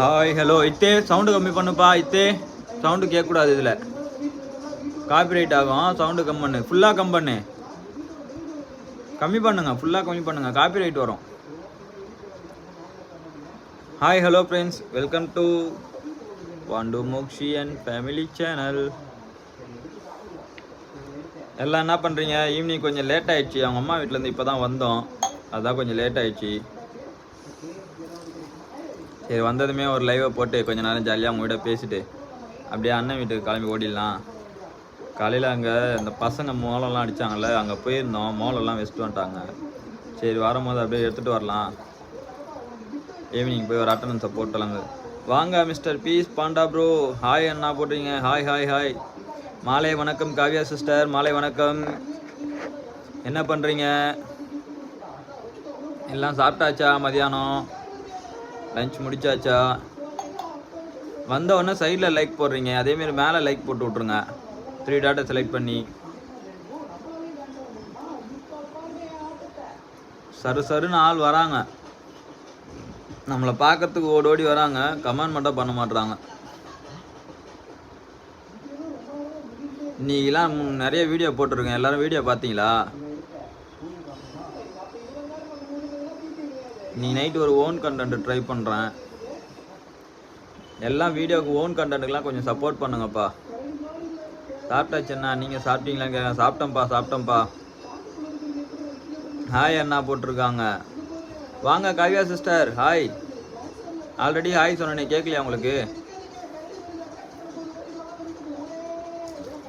Hi hello இத்தே sound கம்மி பண்ணுப்பா இத்தே. Sound கேட்கக்கூடாது இதில். காப்பிரைட் ஆகும். சவுண்டு கம் பண்ணு. ஃபுல்லாக கம் பண்ணு. கம்மி பண்ணுங்க ஃபுல்லாக கம்மி பண்ணுங்க. காப்பிரைட் வரும். Hi hello friends welcome to Vandu Mokshi and family channel எல்லாம் என்ன பண்ணுறீங்க ஈவினிங் கொஞ்சம் லேட் ஆயிடுச்சு. அவங்க அம்மா வீட்டிலேருந்து இப்போ தான் வந்தோம். அதான் கொஞ்சம் லேட் ஆயிடுச்சு. சரி வந்ததுமே ஒரு லைவை போட்டு கொஞ்ச நேரம் ஜாலியாக அவங்ககிட்ட பேசிட்டு அப்படியே அண்ணன் வீட்டுக்கு கிளம்பி ஓடிடலாம். காலையில் அங்கே இந்த பசங்க மோளம்லாம் அடித்தாங்கல்ல அங்கே போயிருந்தோம். மோளம்லாம் வச்சுட்டு வந்துட்டாங்க சரி வரும்போது அப்படியே எடுத்துகிட்டு வரலாம். ஈவினிங் போய் ஒரு அட்டண்டன்ஸை போட்டலாங்க. வாங்க mister peace panda bro hi அண்ணா போடுறீங்க. ஹாய் ஹாய் ஹாய் மாலை வணக்கம் காவ்யா சிஸ்டர் மாலை வணக்கம். என்ன பண்ணுறீங்க எல்லாம் சாப்பிட்டாச்சா மதியானம்? லஞ்ச் முடிச்சாச்சா? வந்த உடனே சைடில் லைக் போடுறீங்க. அதேமாரி மேலே லைக் போட்டு விட்ருங்க த்ரீ டாட்டை செலக்ட் பண்ணி. சரு சருன்னு ஆள் வராங்க. நம்மளை பார்க்கறதுக்கு ஓடி ஓடி வராங்க. கமெண்ட் மட்டும் பண்ண மாட்றாங்க. நீங்களாம் நிறைய வீடியோ போட்டிருக்கேன். எல்லாரும் வீடியோ பார்த்தீங்களா? நீ நைட்டு ஒரு ஓன் கண்டென்ட் ட்ரை பண்ணுறேன் எல்லாம் வீடியோக்கு ஓன் கண்டென்ட்டுக்கெலாம் கொஞ்சம் சப்போர்ட் பண்ணுங்கப்பா. சாப்பிட்டாச்சுண்ணா நீங்கள் சாப்பிட்டீங்களா? கே சாப்பிட்டேன்ப்பா சாப்பிட்டேன்ப்பா. ஹாய் அண்ணா போட்டிருக்காங்க. வாங்க Kavya sister hi already hi சொன்னேன் கேட்கலையா உங்களுக்கு?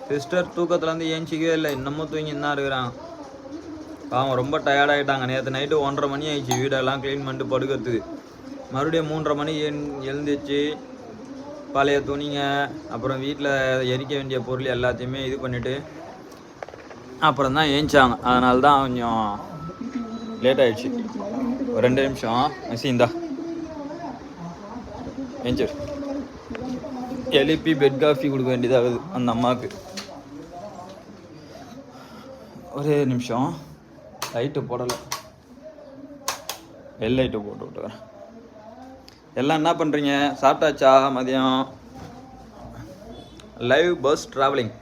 சிஸ்டர் தூக்கத்துலேருந்து ஏஞ்சிக்கவே இல்லை. இன்னமும் தூங்கி தான் இருக்கிறான். பாவம் ரொம்ப டயர்டாகிட்டாங்க நேற்று நைட்டு ஒன்றரை மணி ஆயிடுச்சு. வீடெல்லாம் க்ளீன் பண்ணிட்டு படுக்கிறதுக்கு. மறுபடியும் மூன்றரை மணி எழுந்துச்சு பழைய துணிங்க அப்புறம் வீட்டில் எரிக்க வேண்டிய பொருள் எல்லாத்தையுமே இது பண்ணிவிட்டு அப்புறம் தான் ஏஞ்சாங்க. அதனால தான் கொஞ்சம் லேட் ஆயிடுச்சு. ஒரு ரெண்டு நிமிஷம். மெஸ்ஸி இந்தா. எழுப்பி பெட் காஃபி கொடுக்க வேண்டியதாகுது அந்த அம்மாவுக்கு. ஒரே நிமிஷம். லைட்டு போடலை. வெள் லைட்டு போட்டு விட்டுறேன் எல்லாம் என்ன பண்ணுறீங்க சாப்பிட்டாச்சா? மதியம்? Live bus travelling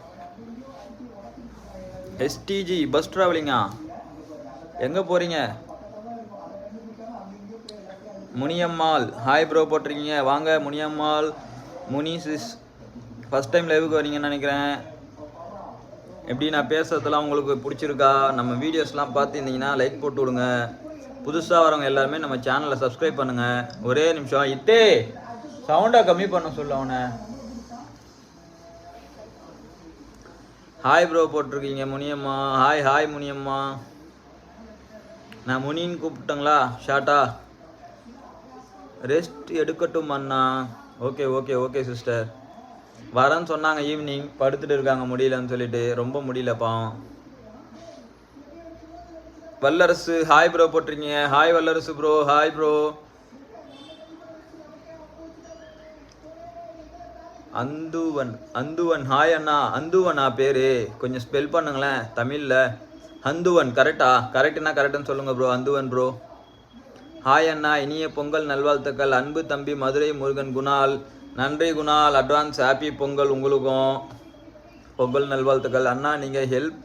SDG bus ட்ராவலிங்கா எங்கே போகிறீங்க முனியம்மாள். ஹாய் ப்ரோ போட்டிருக்கீங்க. வாங்க முனியம்மாள். முனிசிஸ் ஃபஸ்ட் டைம் லைவுக்கு வரீங்கன்னு நினைக்கிறேன். எப்படி நான் பேசுறதெல்லாம் உங்களுக்கு பிடிச்சிருக்கா? நம்ம வீடியோஸ்லாம் பார்த்துருந்தீங்கன்னா லைக் போட்டு விடுங்க. புதுசாக வரவங்க எல்லாருமே நம்ம சேனலை சப்ஸ்கிரைப் பண்ணுங்கள் ஒரே நிமிஷம். இத்தே சவுண்டை கம்மி பண்ண சொல்ல அவனை. ஹாய் ப்ரோ போட்டிருக்கீங்க முனியம்மா. Hi hi Muniyamma. நான் முனின்னு கூப்பிட்டங்களா? ஷார்ட்டா ரெஸ்ட் எடுக்கட்டும் அண்ணா. ஓகே ஓகே ஓகே சிஸ்டர் வரேன்னு சொன்னாங்க ஈவினிங் படுத்துட்டு இருக்காங்க முடியலன்னு சொல்லிட்டு. ரொம்ப முடியல பாவம் வல்லரசு ஹாய் ப்ரோ போட்டிருக்கீங்க. Hi Vallarasu bro hi bro Anthuvan Anthuvan hi அண்ணா. அந்துவனா பேரு? கொஞ்சம் ஸ்பெல் பண்ணுங்களேன் தமிழில். அந்துவன் கரெக்டா கரெக்டுனா கரெக்டுன்னு சொல்லுங்க ப்ரோ அந்துவன் ப்ரோ ஹாய் அண்ணா இனிய பொங்கல் நல்வாழ்த்துக்கள். அன்பு தம்பி மதுரை முருகன் குணால். நன்றி குணால் அட்வான்ஸ் ஹாப்பி பொங்கல் உங்களுக்கும். பொங்கல் நல்வாழ்த்துக்கள். அண்ணா நீங்கள் ஹெல்ப்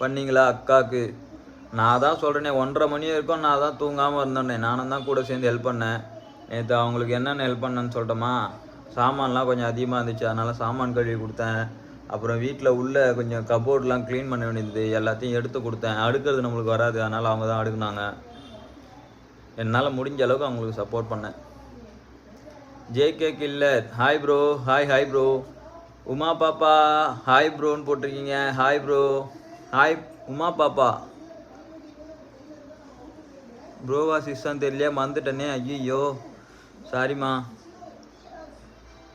பண்ணீங்களா அக்காவுக்கு நான் தான் சொல்கிறேனே ஒன்றரை மணி வரைக்கும் நான் தான் தூங்காமல் இருந்தேனே. நானும் தான் கூட சேர்ந்து ஹெல்ப் பண்ணேன். நேற்று அவங்களுக்கு என்னென்ன ஹெல்ப் பண்ணேன்னு சொல்லட்டுமா? சாமான்லாம் கொஞ்சம் அதிகமாக இருந்துச்சு. அதனால் சாமான் கழுவி கொடுத்தேன். அப்புறம் வீட்டில் உள்ள கொஞ்சம் கபோர்ட்லாம் க்ளீன் பண்ண வேண்டியது எல்லாத்தையும் எடுத்து கொடுத்தேன். அடுக்கிறது நம்மளுக்கு வராது. அதனால் அவங்க தான் அடுக்குனாங்க. என்னால் முடிஞ்ச அளவுக்கு அவங்களுக்கு சப்போர்ட் பண்ணேன். JK killer hi bro hi hi bro Uma பாப்பா ஹாய் ப்ரோன்னு போட்டிருக்கீங்க ஹாய் ப்ரோ ஹாய் உமா பாப்பா ப்ரோவா சிஸ்டம் தெரியலையா மறந்துட்டேனே ஐயோ சாரிம்மா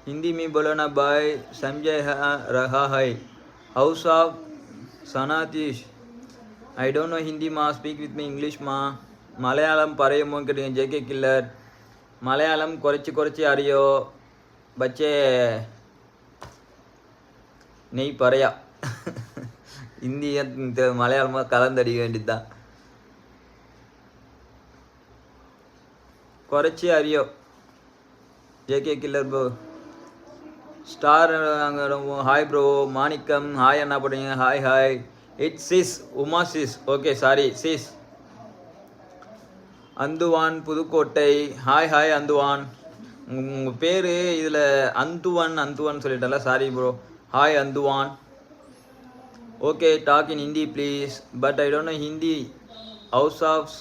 हिंदी में बोलो ना भाई समझे है- रहा है house of सनातीश I don't know Hindi மா ஸ்பீக் வித் மீ இங்கிலீஷ் மா மலையாளம் பறையுமோ கேட்டீங்க ஜேகே கில்லர் மலையாளம் குறைச்சி குறைச்சி அறியோ பச்சே நெய் பறையா இந்திய மலையாளமாக கலந்தடிக்க வேண்டியதுதான் குறைச்சி அறியோ ஜேகே கில்லர் ப்ரோ ஸ்டார் அங்கே ஹாய் ப்ரோ மாணிக்கம் ஹாய் என்ன பண்ணுறீங்க hi hi it's sis Uma sis okay sorry sis Anthuvan Pudukkottai. Hi hi Anthuvan. உங்கள் பேர் இதில் Anthuvan Anthuvan சொல்லிட்டல sorry bro hi Anthuvan. Okay talk in Hindi please but I don't know Hindi house of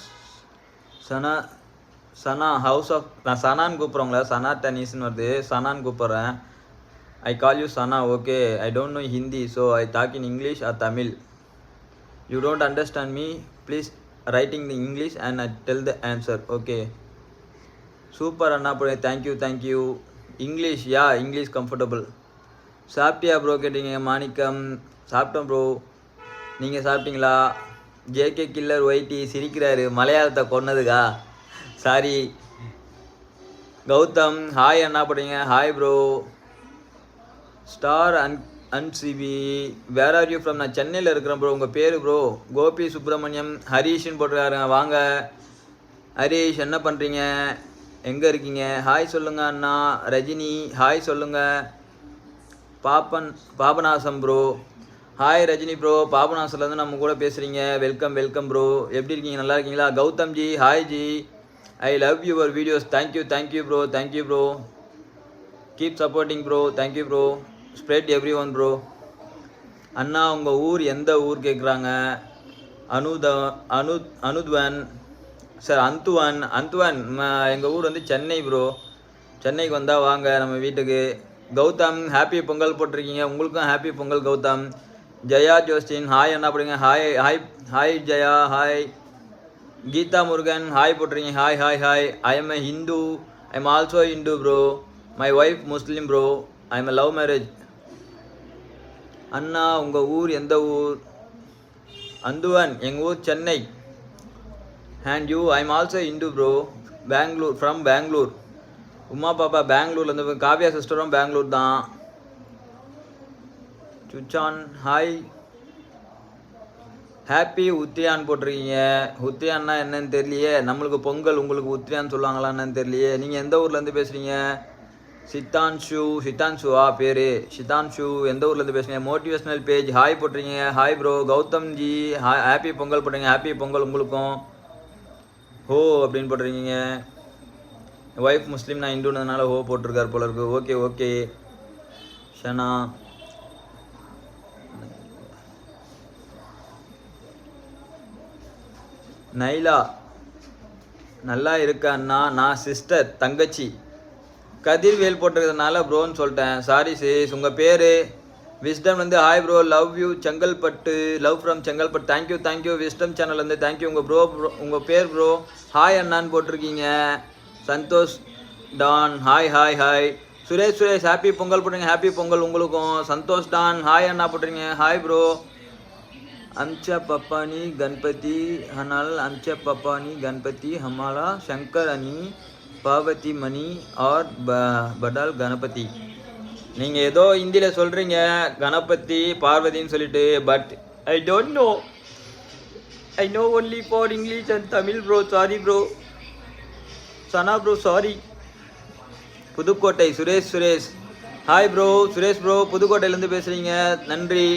Sana Sana house of நான் சனான்னு கூப்பிட்றோங்களா சனா டென்னிஸ்னு வருது. சனான்னு கூப்பிட்றேன். I call you Sana okay I don't no Hindi so I talk in English or Tamil you don't understand me please writing the English and I tell the answer okay super Anna bro thank you thank you English yeah English comfortable சாப்பிட்டியா bro கேட்டீங்க மாணிக்கம். சாப்பிட்டோம் bro நீங்கள் சாப்பிட்டீங்களா? JK killer YT சிரிக்கிறாரு மலையாளத்தை கொன்னதுக்கா? Sorry Gautham hi அண்ணா பண்ணுறீங்க ஹாய் ப்ரோ ஸ்டார் அன் அன்சிபி வேர் ஆர் யூ ஃப்ரம் நான் சென்னையில் இருக்கிறேன் ப்ரோ உங்கள் பேர் ப்ரோ கோபி சுப்பிரமணியம் ஹரீஷ்னு போட்டிருக்காருங்க. வாங்க. ஹரீஷ் என்ன பண்ணுறீங்க எங்கே இருக்கீங்க? ஹாய் சொல்லுங்க அண்ணா. ரஜினி ஹாய் சொல்லுங்க. பாப்பன் Papanasam bro hi Rajini bro பாபநாசம்லேருந்து நம்ம கூட பேசுகிறீங்க வெல்கம் வெல்கம் ப்ரோ எப்படி இருக்கீங்க? நல்லா இருக்கீங்களா? Gautham ji hi ji. I love your videos thank you thank you bro thank you bro keep supporting bro thank you bro spread every one bro அண்ணா உங்கள் ஊர் எந்த ஊர் கேட்குறாங்க அனுத அனு அனுத்வன் சார் அந்துவன் அந்துவன் எங்கள் ஊர் வந்து சென்னை ப்ரோ சென்னைக்கு வந்தால் வாங்க நம்ம வீட்டுக்கு. கௌதம் ஹாப்பி பொங்கல் போட்டிருக்கீங்க. உங்களுக்கும் ஹாப்பி பொங்கல் கௌதம். ஜெயா ஜோஸ்டின் ஹாய் என்ன போடுங்க. Hi hi hi Jaya hi Geetha Murugan hi போட்டிருக்கீங்க. Hi hi hi I am a Hindu I am also Hindu bro my wife Muslim bro I am a love marriage அண்ணா உங்கள் ஊர் எந்த ஊர்? அந்துவன் எங்கள் ஊர் Chennai. And you I am also Hindu bro Bangalore from Bangalore Uma பாப்பா பெங்களூர்லேருந்து காவியா சிஸ்டரும் பெங்களூர் தான். சுச்சான் hi happy உத்தியான் போட்டிருக்கீங்க. உத்தியான்னா என்னன்னு தெரியலையே. நம்மளுக்கு பொங்கல் உங்களுக்கு உத்தியான்னு சொல்லுவாங்களா என்னன்னு தெரியலையே. நீங்கள் எந்த ஊர்லேருந்து பேசுகிறீங்க சித்தான்ஷு சித்தான்ஷுவா பேர். சித்தான்ஷு எந்த ஊர்லேருந்து பேசுகிறீங்க மோட்டிவேஷனல் பேஜ் ஹாய் போட்டிருக்கீங்க. Hi bro Gautham ji hi happy Pongal போட்டுறீங்க happy Pongal உங்களுக்கும். ஹோ அப்படின்னு போட்டிருக்கீங்க. ஒய்ஃப் முஸ்லீம் நான் இந்துன்றதுனால ஹோ போட்டிருக்காரு போல இருக்கு. Okay okay Shana. நைலா. நல்லா இருக்கா அண்ணா. நான் சிஸ்டர் தங்கச்சி. கதிர்வேல் போட்டிருக்கிறதுனால ப்ரோன்னு சொல்லிட்டேன். சாரி சேஸ் உங்கள் பேர்? விஸ்டம் வந்து hi bro love you Chengalpattu love from Chengalpattu. Thank you thank you wisdom channel வந்து தேங்க்யூ உங்கள் ப்ரோ ப்ரோ உங்கள் பேர் ப்ரோ ஹாய் அண்ணான்னு போட்டிருக்கீங்க. Santhosh don. Hi hi hi Suresh Suresh happy Pongal போட்டுருங்க ஹாப்பி பொங்கல் உங்களுக்கும். சந்தோஷ் டான். ஹாய் அண்ணா போட்டிருக்கீங்க. ஹாய் ப்ரோ அம்ச்சா பப்பானி கணபதி ஹனால் அம்ச்சா பப்பானி கணபதி ஹமாலா சங்கர் அனி பார்வதி மணி ஆர் ப படால் கணபதி. நீங்கள் ஏதோ ஹிந்தியில் சொல்கிறீங்க கணபதி பார்வதின்னு சொல்லிட்டு but I don't know I know only for English and Tamil bro sorry bro Sana bro sorry Pudukkottai Suresh Suresh. Hi bro Suresh bro புதுக்கோட்டையிலேருந்து பேசுகிறீங்க நன்றி.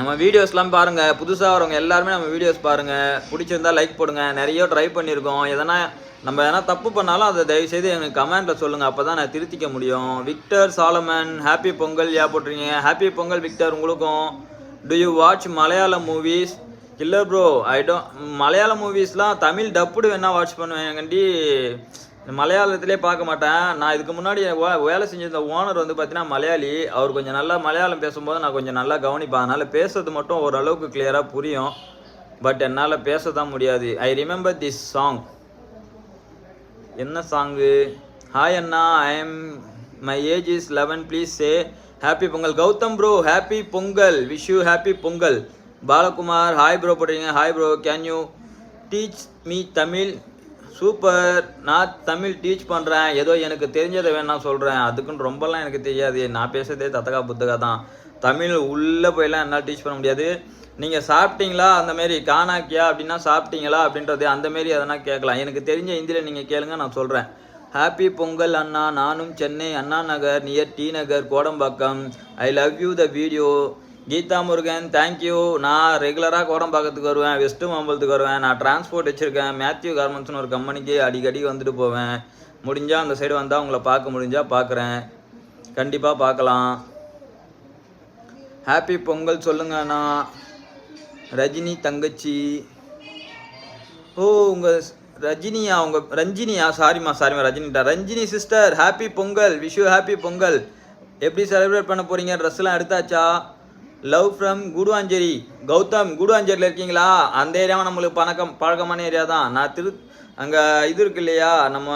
நம்ம வீடியோஸ்லாம் பாருங்கள் புதுசாக வரவங்க எல்லாருமே நம்ம வீடியோஸ் பாருங்கள் பிடிச்சிருந்தா லைக் போடுங்க. நிறைய ட்ரை பண்ணியிருக்கோம் எதனா நம்ம எதனா தப்பு பண்ணாலும் அதை தயவுசெய்து எனக்கு கமெண்ட்டில் சொல்லுங்கள் அப்போ தான் நான் திருத்திக்க முடியும். விக்டர் சாலமன் ஹாப்பி பொங்கல் யா போட்டுறீங்க ஹாப்பி பொங்கல் விக்டர் உங்களுக்கும். Do you watch Malayalam movies இல்லை ப்ரோ ஐ டோன் மலையாள மூவிஸ்லாம் தமிழ் டப்புடு வேணால் வாட்ச் பண்ணுவேன். கண்டி மலையாளத்திலே பார்க்க மாட்டேன். நான் இதுக்கு முன்னாடி வே- வேலை செஞ்சிருந்த ஓனர் வந்து பார்த்தீங்கன்னா மலையாளி. அவர் கொஞ்சம் நல்லா மலையாளம் பேசும்போது நான் கொஞ்சம் நல்லா கவனிப்பேன். அதனால் பேசுறது மட்டும் ஓரளவுக்கு கிளியராக புரியும். பட் என்னால் பேச தான் முடியாது. ஐ ரிமெம்பர் திஸ் சாங் என்ன song hi Anna I am my age is eleven please say happy Pongal Gautham bro happy Pongal wish you happy Pongal Balakumar hi bro போடுறீங்க hi bro can you teach me Tamil super. நான் Tamil teach பண்ணுறேன் ஏதோ எனக்கு தெரிஞ்சதை வேணா சொல்கிறேன் அதுக்குன்னு ரொம்பலாம் எனக்கு தெரியாது. நான் பேசுகிறதே தத்தகா புத்தகா தான். தமிழ் உள்ளே போயெல்லாம் என்னால் டீச் பண்ண முடியாது. நீங்கள் சாப்பிட்டீங்களா? அந்த மாரி காணாக்கியா அப்படின்னா சாப்பிட்டீங்களா? அப்படின்றது அந்த மாரி எதனா கேட்கலாம். எனக்கு தெரிஞ்ச ஹிந்தியில் நீங்கள் கேளுங்க நான் சொல்கிறேன் ஹாப்பி பொங்கல் அண்ணா. நானும் Chennai Anna Nagar near T Nagar Kodambakkam. I love you the video Geetha Murugan thank you நான் ரெகுலராக கோடம்பாக்கத்துக்கு வருவேன் வெஸ்ட் மாம்பலத்துக்கு வருவேன். நான் டிரான்ஸ்போர்ட் வச்சுருக்கேன். மேத்யூ கார்மெண்ட்ஸ்னு ஒரு கம்பெனிக்கு அடிக்கடி வந்துட்டு போவேன். முடிஞ்சால் அந்த சைடு வந்தால் உங்களை பார்க்க முடிஞ்சால் பார்க்குறேன். கண்டிப்பாக பார்க்கலாம். ஹாப்பி பொங்கல் சொல்லுங்க அண்ணா. ரஜினி தங்கச்சி. ஓ உங்கள் ரஜினியா உங்கள் ரஞ்சினியா? சாரிம்மா சாரிம்மா ரஜினிட்டா. Ranjini sister happy Pongal. Wish happy Pongal. எப்படி செலிப்ரேட் பண்ண போகிறீங்க ட்ரெஸ்லாம் எடுத்தாச்சா? லவ் ஃப்ரம் குடுவாஞ்சேரி கௌதம் குடுவாஞ்சேரியில் இருக்கீங்களா? அந்த ஏரியாவும் நம்மளுக்கு பழக்கம் பழக்கமான ஏரியா தான். நான் திரு அங்கே இது இருக்கு இல்லையா? நம்ம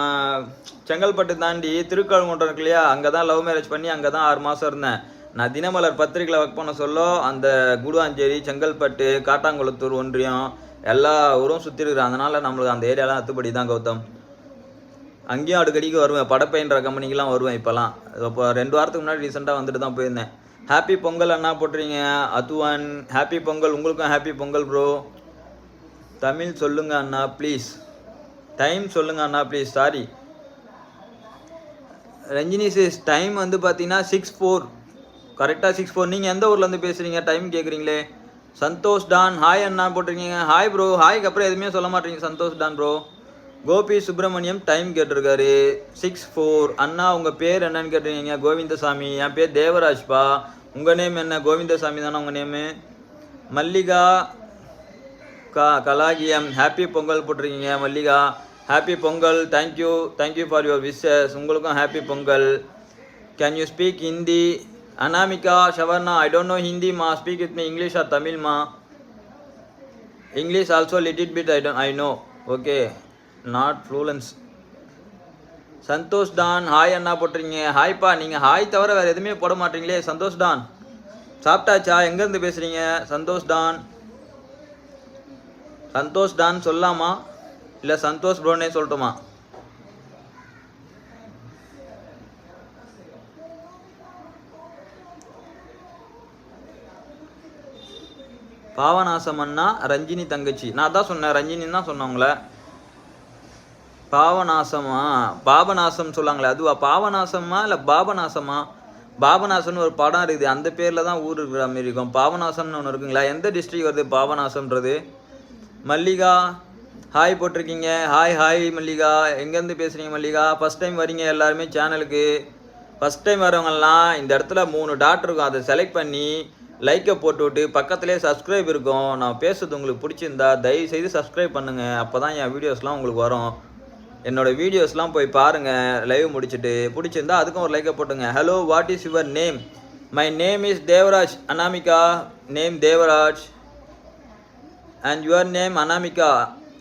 செங்கல்பட்டு தாண்டி திருக்கழுங்குன்றம் இருக்கு இல்லையா? அங்கே தான் லவ் மேரேஜ் பண்ணி அங்கே தான் ஆறு மாதம் இருந்தேன். நான் தினமலர் பத்திரிக்கையில் ஒர்க் பண்ண சொல்ல அந்த குடுவாஞ்சேரி செங்கல்பட்டு காட்டாங்குளத்தூர் ஒன்றியம் எல்லா ஊரும் சுற்றி இருக்கிறேன். நம்மளுக்கு அந்த ஏரியாலாம் அத்துப்படி தான் கௌதம். அங்கேயும் அடிக்கடிக்கு வருவேன். படப்பைன்ற கம்பெனிக்கெலாம் வருவேன் இப்போலாம் இப்போ ரெண்டு வாரத்துக்கு முன்னாடி ரீசெண்டாக வந்துட்டு தான் போயிருந்தேன். ஹாப்பி பொங்கல் அண்ணா போட்டுறீங்க அதுவான் ஹாப்பி பொங்கல் உங்களுக்கும் ஹாப்பி பொங்கல் ப்ரோ தமிழ் சொல்லுங்க அண்ணா ப்ளீஸ் டைம் சொல்லுங்க அண்ணா please sorry Ranjini sis time வந்து பார்த்தீங்கன்னா சிக்ஸ் ஃபோர் கரெக்டாக சிக்ஸ் ஃபோர் நீங்கள் எந்த ஊர்லேருந்து பேசுகிறீங்க டைம் கேட்குறீங்களே சந்தோஷ் டான் ஹாய் அண்ணா போட்டிருக்கீங்க. ஹாய் ப்ரோ ஹாய்க்கு அப்புறம் எதுவுமே சொல்ல மாட்டீங்க. Santhosh don bro Gopi Subramaniam time கேட்டிருக்காரு. சிக்ஸ் ஃபோர் அண்ணா உங்கள் பேர் என்னன்னு கேட்டிருக்கீங்க. கோவிந்தசாமி. என் பேர் தேவராஜ்பா. உங்கள் நேம் என்ன? கோவிந்தசாமி தானே உங்கள் நேமு மல்லிகா கா கலாகியம். ஹாப்பி பொங்கல் போட்டிருக்கீங்க Mallika. Happy Pongal. Thank you thank you for your wishes உங்களுக்கும் happy Pongal. Can you speak Hindi Anamika Shavarna I don't know Hindi மா. Speak with me English or Tamil மா. English also little bit I don't I know okay not fluency Santhosh don hi அண்ணா போட்டுறீங்க ஹாய்ப்பா நீங்கள் hi தவிர வேறு எதுவுமே போட மாட்டீங்களே. சந்தோஷ் டான் சாப்பிட்டாச்சா? எங்கேருந்து பேசுகிறீங்க சந்தோஷ் டான் சந்தோஷ் டான் சொல்லலாமா இல்லை சந்தோஷ் ப்ரோனே சொல்லட்டுமா? பாவநாசம் அண்ணா ரஞ்சினி தங்கச்சி. நான் தான் சொன்னேன் ரஞ்சினின்னு தான் சொன்னேன் உங்களை. பாவநாசமா? பாபநாசம் சொல்லாங்களே அதுவா? பாவநாசமா இல்லை பாபநாசமா? பாபநாசம்னு ஒரு படம் இருக்குது. அந்த பேரில் தான் ஊர் இருக்கிற மாதிரி இருக்கும். பாபநாசம்னு ஒன்று இருக்குங்களா? எந்த டிஸ்ட்ரிக் வருது பாபநாசம்ன்றது? மல்லிகா ஹாய் போட்டிருக்கீங்க. Hi hi Mallika. எங்கேருந்து பேசுகிறீங்க மல்லிகா? ஃபஸ்ட் டைம் வரீங்க எல்லாருமே சேனலுக்கு ஃபஸ்ட் டைம் வரவங்கலாம் இந்த இடத்துல மூணு டாட் இருக்கும். அதை செலக்ட் பண்ணி லைக்கை போட்டு விட்டு பக்கத்துலேயே சப்ஸ்கிரைப் இருக்கும். நான் பேசுறது உங்களுக்கு பிடிச்சிருந்தா தயவு செய்து சப்ஸ்கிரைப் பண்ணுங்கள் அப்போ தான் என் வீடியோஸ்லாம் உங்களுக்கு வரும். என்னோட வீடியோஸ்லாம் போய் பாருங்கள் லைவ் முடிச்சுட்டு பிடிச்சிருந்தா அதுக்கும் ஒரு லைக்கை போட்டுங்க. Hello what is your name my name is Devaraj Anamika name Devaraj and your name Anamika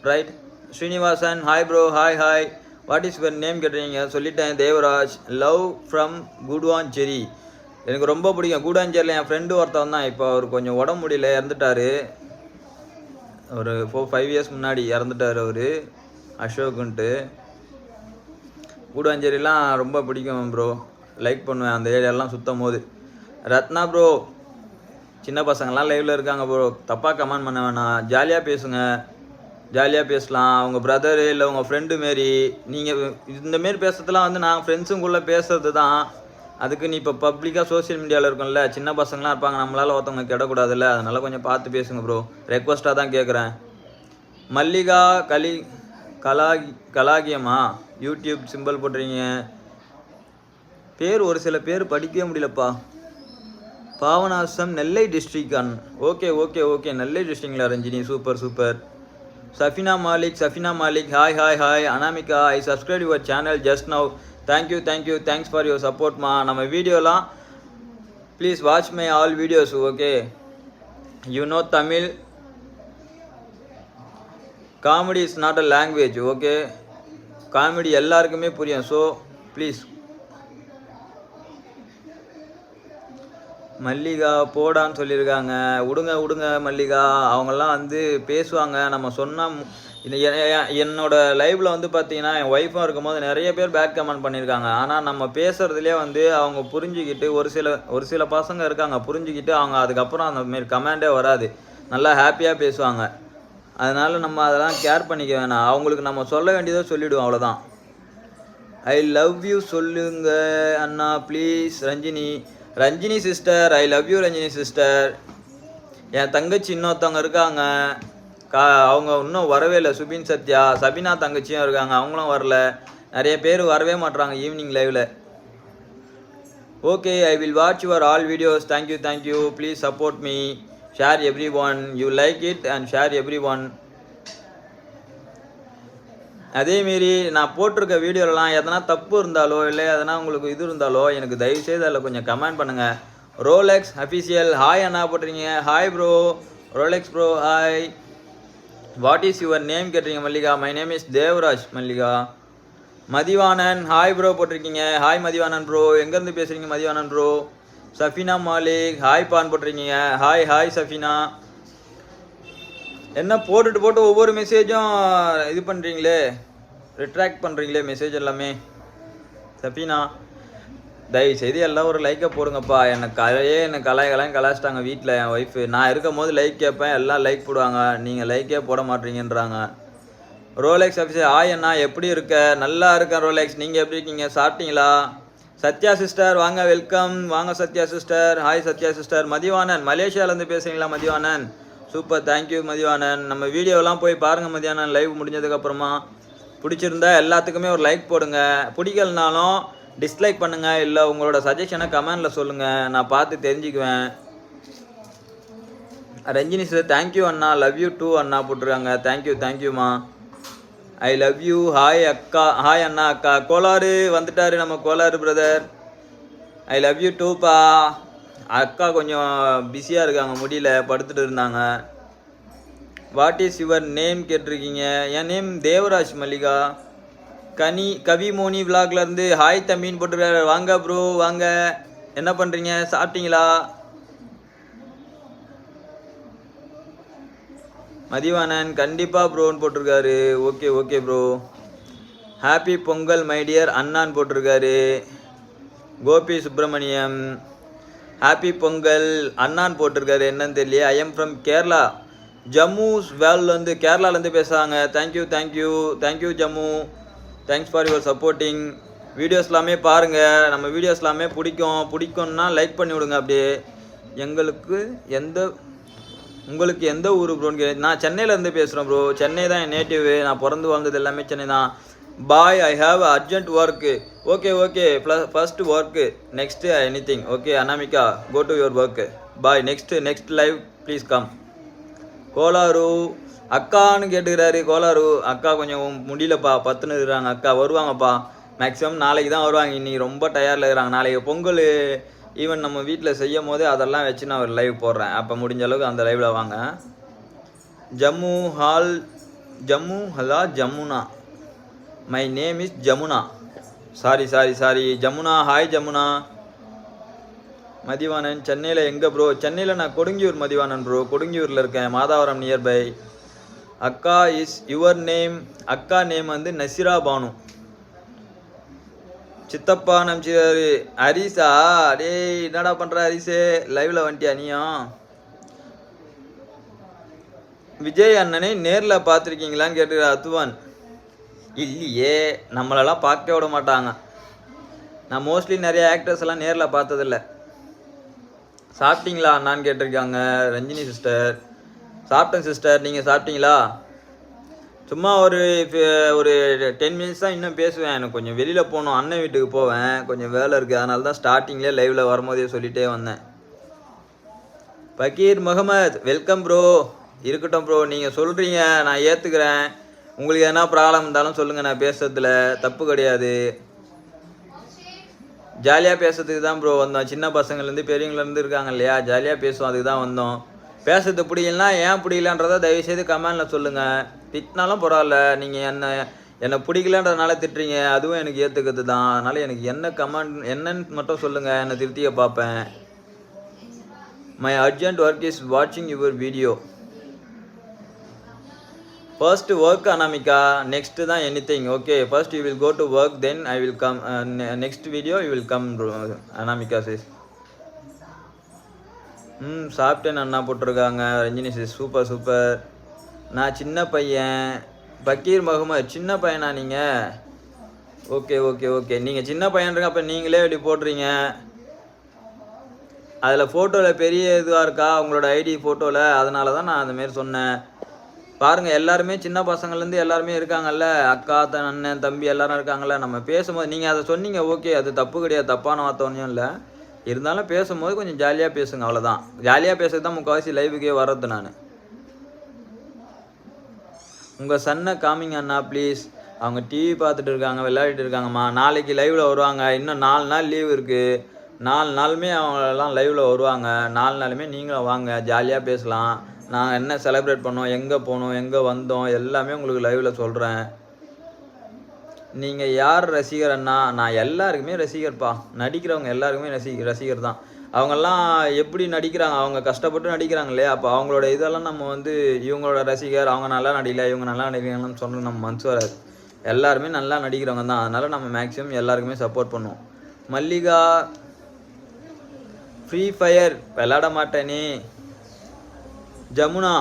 right Srinivasan hi bro hi hi what is your name கேட்டுறீங்க சொல்லிட்டேன் தேவராஜ் லவ் ஃப்ரம் குடுவாஞ்சேரி எனக்கு ரொம்ப பிடிக்கும். கூடாஞ்சேரியில் என் ஃப்ரெண்டு ஒருத்தவன் தான். இப்போ அவர் கொஞ்சம் உடம்பு முடியல இறந்துட்டாரு. ஒரு ஃபோர் ஃபைவ் இயர்ஸ் முன்னாடி இறந்துட்டார் அவர். அசோக்குன்ட்டு. கூடாஞ்சேரிலாம் ரொம்ப பிடிக்கும் ப்ரோ லைக் பண்ணுவேன். அந்த ஏரியாலாம் சுத்தம் போது. ரத்னா ப்ரோ சின்ன பசங்கள்லாம் லைவில் இருக்காங்க ப்ரோ தப்பாக கமெண்ட் பண்ண வேணாம். ஜாலியாக பேசுங்க. ஜாலியாக பேசலாம். அவங்க பிரதரு இல்லை உங்கள் ஃப்ரெண்டு மாரி. நீங்கள் இந்தமாரி பேசுறதுலாம் வந்து நாங்கள் ஃப்ரெண்ட்ஸுங்குள்ளே பேசுறது தான் அதுக்கு நீ இப்போ பப்ளிக்காக சோஷியல் மீடியாவில் இருக்கோம்ல சின்ன பசங்களாம் இருப்பாங்க. நம்மளால் ஒருத்தவங்க கெடக்கூடாதுல்ல. அதனால் கொஞ்சம் பார்த்து பேசுங்க ப்ரோ ரெக்வஸ்ட்டாக தான் கேட்குறேன் மல்லிகா கலி கலாகி கலாகியமா? யூடியூப் சிம்பிள் போடுறீங்க. பேர் ஒரு சில பேர் படிக்கவே முடியலப்பா. பாவனாசம் நெல்லை டிஸ்ட்ரிக்ட் அன் ஓகே ஓகே ஓகே. நெல்லை டிஸ்ட்ரிக்ட்ல Ranjini super super. Safina Malik Safina Malik. Hi hi hi Anamika I subscribe your channel just now thank you thank you thanks for your சப்போர்ட்மா நம்ம வீடியோலாம் please watch my all videos okay you know Tamil comedy is not a language okay comedy எல்லாருக்குமே புரியும் so please Mallika போடான்னு சொல்லியிருக்காங்க. விடுங்க விடுங்க மல்லிகா. அவங்கெல்லாம் வந்து பேசுவாங்க. நம்ம சொன்னால் என்னோட லைவில் வந்து பார்த்தீங்கன்னா என் ஒய்ஃபும் இருக்கும்போது நிறைய பேர் பேக் கமெண்ட் பண்ணியிருக்காங்க. ஆனால் நம்ம பேசுகிறதுலே வந்து அவங்க புரிஞ்சுக்கிட்டு ஒரு சில ஒரு சில பசங்க இருக்காங்க புரிஞ்சுக்கிட்டு அவங்க அதுக்கப்புறம் அந்த மாரி கமெண்டே வராது. நல்லா ஹாப்பியாக பேசுவாங்க. அதனால் நம்ம அதெல்லாம் கேர் பண்ணிக்க வேணாம். அவங்களுக்கு நம்ம சொல்ல வேண்டியதை சொல்லிவிடுவோம் அவ்வளோதான் ஐ லவ் யூ சொல்லுங்க அண்ணா please Ranjini. Ranjini sister I love you Ranjini sister என் தங்கச்சி இன்னொருத்தவங்க இருக்காங்க. கா அவங்க இன்னும் வரவே இல்லை. சுபின் சத்யா சபினா தங்கச்சியும் இருக்காங்க. அவங்களும் வரல. நிறைய பேர் வரவே மாட்றாங்க ஈவினிங் லைவில் okay I will watch your all videos thank you thank you please support me share everyone you like it and share everyone அதேமாரி நான் போட்டிருக்க வீடியோலலாம் எதனா தப்பு இருந்தாலோ இல்லை எதனா உங்களுக்கு இது இருந்தாலோ எனக்கு தயவுசெய்து அதில் கொஞ்சம் கமெண்ட் பண்ணுங்கள் ரோலெக்ஸ் அஃபிஷியல் ஹாய் அண்ணா போட்டிருக்கீங்க. Hi bro Rolex bro hi what is your name கேட்டிருக்கீங்க Mallika? My name is Devaraj Mallika. Mathivanan hi bro போட்டிருக்கீங்க. ஹாய் மதிவாணன் ப்ரோ எங்கேருந்து பேசுகிறீங்க மதிவானன் ப்ரோ சஃபினா மாலிக் ஹாய் பான் போட்டிருக்கீங்க. Hi hi Safina. என்ன போட்டுட்டு போட்டு ஒவ்வொரு மெசேஜும் இது பண்ணுறீங்களே ரிட்ராக்ட் பண்ணுறீங்களே மெசேஜ் எல்லாமே? சஃபினா தயவு செய்து எல்லாம் ஒரு லைக்கை போடுங்கப்பா. எனக்கு கலையே எனக்கு கலாய் கலாயும் கலாச்சிட்டாங்க வீட்டில் என் ஒய்ஃபு நான் இருக்கும் போது லைக் கேட்பேன் எல்லாம் லைக் போடுவாங்க. நீங்கள் லைக்கே போட மாட்டீங்கன்றாங்க. ரோலெக்ஸ் ஆஃபீஸர் ஆய் அண்ணா எப்படி இருக்க? நல்லா இருக்கேன் ரோலெக்ஸ். நீங்கள் எப்படி இருக்கீங்க? சாப்பிட்டீங்களா? சத்யா சிஸ்டர் வாங்க வெல்கம். வாங்க Sathya sister. Hi Sathya sister. Mathivanan மலேசியாவிலேருந்து பேசுகிறீங்களா மதிவானன்? சூப்பர் தேங்க்யூ மதிவாணன் நம்ம வீடியோலாம் போய் பாருங்கள் மதியானம் லைவ் முடிஞ்சதுக்கப்புறமா. பிடிச்சிருந்தா எல்லாத்துக்குமே ஒரு லைக் போடுங்க. பிடிக்கலனாலும் டிஸ்லைக் பண்ணுங்கள் இல்லை உங்களோட சஜஷனை கமெண்டில் சொல்லுங்கள் நான் பார்த்து தெரிஞ்சுக்குவேன். ரஞ்சினி சார் தேங்க்யூ அண்ணா. லவ் யூ டூ அண்ணா போட்டிருக்காங்க. தேங்க்யூ தேங்க்யூம்மா ஐ லவ் யூ ஹாய் அக்கா. ஹாய் அண்ணா அக்கா. கோலாறு வந்துட்டாரு நம்ம Kolar brother I love you டூப்பா அக்கா கொஞ்சம் பிஸியாக இருக்காங்க முடியல. படுத்துட்டு இருந்தாங்க. வாட் இஸ் யுவர் நேம் கேட்டிருக்கீங்க? என் நேம் தேவராஜ் மல்லிகா. கனி கவிமோனி மோனி இருந்து ஹாய் தம்பின்னு போட்டுருக்காரு. வாங்க ப்ரோ வாங்க. என்ன பண்ணுறீங்க சாப்பிட்டீங்களா? மதிவாணன் கண்டிப்பாக ப்ரோன்னு போட்டிருக்காரு. Okay okay bro happy Pongal my dear அண்ணான்னு போட்டிருக்காரு. கோபி சுப்பிரமணியம் ஹாப்பி பொங்கல் அண்ணான் போட்டிருக்காரு. என்னன்னு தெரியல I am from Kerala Jammu வேல்லேருந்து கேரளாலேருந்து பேசுகிறாங்க thank you thank you thank you Jammu. Thanks for your supporting videos எல்லாமே பாருங்கள் நம்ம வீடியோஸ் எல்லாமே பிடிக்கும். பிடிக்கும்னா லைக் பண்ணி விடுங்க அப்படியே. எங்களுக்கு எந்த உங்களுக்கு எந்த ஊர் ப்ரோன்னு கே நான் சென்னையிலேருந்து பேசுகிறேன் ப்ரோ சென்னை தான் என் நேட்டிவ் நான் பிறந்து வாழ்ந்தது எல்லாமே சென்னை தான். Bye I have urgent work okay okay plus first work next anything okay Anamika go to your work bye next next live please come Kolar அக்கான்னு கேட்டுக்கிறாரு கோலாரு. அக்கா கொஞ்சம் முடியலப்பா பத்துன்னு இருக்கிறாங்க. அக்கா வருவாங்கப்பா. மேக்ஸிமம் நாளைக்கு தான் வருவாங்க. இன்றைக்கி ரொம்ப டயர்டில் இருக்கிறாங்க. நாளைக்கு பொங்கல். ஈவன் நம்ம வீட்டில் செய்யும் போதே அதெல்லாம் வச்சு நான் ஒரு லைவ் போடுறேன். அப்போ முடிஞ்ச அளவுக்கு அந்த லைவில் வாங்க. ஜம்மு ஹால் Jammu ஹலா Jamuna. My name is Jamuna. Sorry sorry sorry Jamuna hi Jamuna. Mathivanan சென்னையில் எங்கே ப்ரோ சென்னையில் நான் கொடுங்கியூர் மதிவாணன் ப்ரோ கொடுங்கியூரில் இருக்கேன். மாதாவரம் நியர்பை அக்கா இஸ் யுவர் நேம் அக்கா நேம் வந்து நசிரா பானு. சித்தப்பா நம்பிச்சாரு ஹரிசா டேய் என்னடா பண்ணுற ஹரிசே லைவில் வந்துட்டியா நீயும்? விஜய் அண்ணனை நேரில் பார்த்துருக்கீங்களான்னு கேட்டுக்கிற அத்துவான். இல்லையே நம்மளெல்லாம் பார்க்க விட மாட்டாங்க. நான் மோஸ்ட்லி நிறைய ஆக்டர்ஸ் எல்லாம் நேரில் பார்த்ததில்ல. சாப்பிட்டீங்களா அண்ணான்னு கேட்டிருக்காங்க. ரஞ்சினி சிஸ்டர் சாப்பிட்டேன் சிஸ்டர் நீங்கள் சாப்பிட்டீங்களா? சும்மா ஒரு ஒரு டென் மினிட்ஸ் தான் இன்னும் பேசுவேன். எனக்கு கொஞ்சம் வெளியில் போகணும். அண்ணன் வீட்டுக்கு போவேன். கொஞ்சம் வேலை இருக்குது அதனால தான் ஸ்டார்டிங்லேயே லைவில் வரும்போதே சொல்லிட்டே வந்தேன். பக்கீர் முகமது வெல்கம் ப்ரோ இருக்கட்டும் ப்ரோ நீங்கள் சொல்கிறீங்க நான் ஏற்றுக்கிறேன் உங்களுக்கு எதனா ப்ராப்ளம் இருந்தாலும் சொல்லுங்கள் நான் பேசுறதுல தப்பு கிடையாது. ஜாலியாக பேசுறதுக்கு தான் ப்ரோ வந்தோம். சின்ன பசங்கள்லேருந்து பெரியவங்கலேருந்து இருக்காங்க இல்லையா? ஜாலியாக பேசுவோம். அதுக்கு தான் வந்தோம். பேசுறது பிடிக்கலனா ஏன் பிடிக்கலன்றதை தயவுசெய்து கமெண்டில் சொல்லுங்கள் திட்டினாலும் பரவாயில்ல. நீங்கள் என்ன என்னை பிடிக்கலன்றதுனால திட்டுறீங்க. அதுவும் எனக்கு ஏற்றுக்கிறது தான். அதனால் எனக்கு என்ன கமெண்ட் என்னன்னு மட்டும் சொல்லுங்கள் என்னை திருத்திய பார்ப்பேன். மை அர்ஜென்ட் ஒர்க் இஸ் வாட்சிங் your video first work Anamika next தான் anything okay first you will go to work then I will come next video you will come Anamika sis ம் சாப்பிட்டேன் அண்ணா போட்டிருக்காங்க. Ranjini sis super super. நான் சின்ன பையன். பக்கீர் முகமது சின்ன பையனா நீங்கள் ஓகே ஓகே ஓகே. நீங்கள் சின்ன பையன்றங்க அப்போ நீங்களே இப்படி போடுறீங்க அதில் ஃபோட்டோவில் பெரிய இதுவாக இருக்கா? உங்களோட ஐடி ஃபோட்டோவில் அதனால தான் நான் அந்தமாரி சொன்னேன். பாருங்கள் எல்லாருமே சின்ன பசங்கள்லேருந்து எல்லாருமே இருக்காங்கல்ல. அக்கா தன் அண்ணன் தம்பி எல்லாரும் இருக்காங்கல்ல. நம்ம பேசும்போது நீங்கள் அதை சொன்னீங்க ஓகே. அது தப்பு கிடையாது தப்பான வார்த்தை ஒன்றும் இல்லை. இருந்தாலும் பேசும்போது கொஞ்சம் ஜாலியாக பேசுங்க அவ்வளோதான் ஜாலியாக பேசுறது தான் முக்கால்வாசி லைவுக்கே வர்றது நான். உங்கள் சன்னை காமிங்க அண்ணா ப்ளீஸ் அவங்க டிவி பார்த்துட்டு இருக்காங்க விளையாடிட்டு இருக்காங்கம்மா. நாளைக்கு லைவில் வருவாங்க. இன்னும் நாலு நாள் லீவ் இருக்குது நாலு நாளுமே அவங்களெல்லாம் லைவில் வருவாங்க. நாலு நாளுமே நீங்களும் வாங்க. ஜாலியாக பேசலாம். நாங்கள் என்ன செலிப்ரேட் பண்ணோம் எங்கே போனோம் எங்கே வந்தோம் எல்லாமே உங்களுக்கு லைவில் சொல்கிறேன் நீங்கள் யார் ரசிகர் அண்ணா? நான் எல்லாருக்குமே ரசிகர்ப்பா. நடிக்கிறவங்க எல்லாருக்குமே ரசி ரசிகர் தான் அவங்கெல்லாம் எப்படி நடிக்கிறாங்க அவங்க கஷ்டப்பட்டு நடிக்கிறாங்க இல்லையா அப்போ அவங்களோட இதெல்லாம் நம்ம வந்து இவங்களோட ரசிகர் அவங்க நல்லா நடிக்கல இவங்க நல்லா நடிக்கிறாங்கன்னு சொன்ன நம்ம மனசு வராது. எல்லாருமே நல்லா நடிக்கிறவங்க தான். அதனால் நம்ம மேக்ஸிமம் எல்லாருக்குமே சப்போர்ட் பண்ணுவோம். மல்லிகா ஃப்ரீ ஃபயர் விளாட மாட்டேனே. ஜமுனா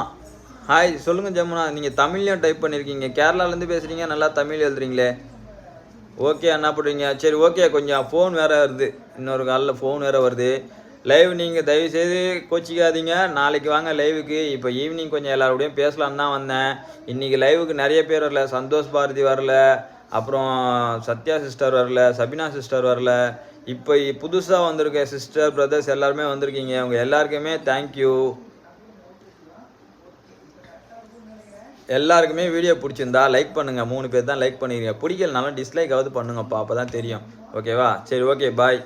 ஹாய் சொல்லுங்கள் ஜமுனா நீங்கள் தமிழ்லையும் டைப் பண்ணியிருக்கீங்க கேரளாலேருந்து பேசுகிறீங்க நல்லா தமிழ் எழுதுறீங்களே. ஓகே என்ன பண்ணுறீங்க சரி ஓகே கொஞ்சம் ஃபோன் வேறு வருது. இன்னொரு காலில் ஃபோன் வேறு வருது. லைவ் நீங்கள் தயவுசெய்து கோச்சிக்காதீங்க. நாளைக்கு வாங்க லைவுக்கு இப்போ ஈவினிங் கொஞ்சம் எல்லாரோடையும் பேசலான்னு தான் வந்தேன். இன்றைக்கி லைவுக்கு நிறைய பேர் வரல. சந்தோஷ் பாரதி வரல. அப்புறம் சத்யா சிஸ்டர் வரல. சபினா சிஸ்டர் வரல. இப்போ புதுசாக வந்திருக்க சிஸ்டர் பிரதர்ஸ் எல்லாருமே வந்திருக்கீங்க. அவங்க எல்லாருக்குமே தேங்க்யூ எல்லாருக்குமே வீடியோ பிடிச்சிருந்தா லைக் பண்ணுங்கள் மூணு பேர் தான் லைக் பண்ணிருக்கீங்க. பிடிக்கலனாலும் டிஸ்லைக்காவது பண்ணுங்கப்பா. அப்போ தான் தெரியும் ஓகேவா சரி ஓகே பாய்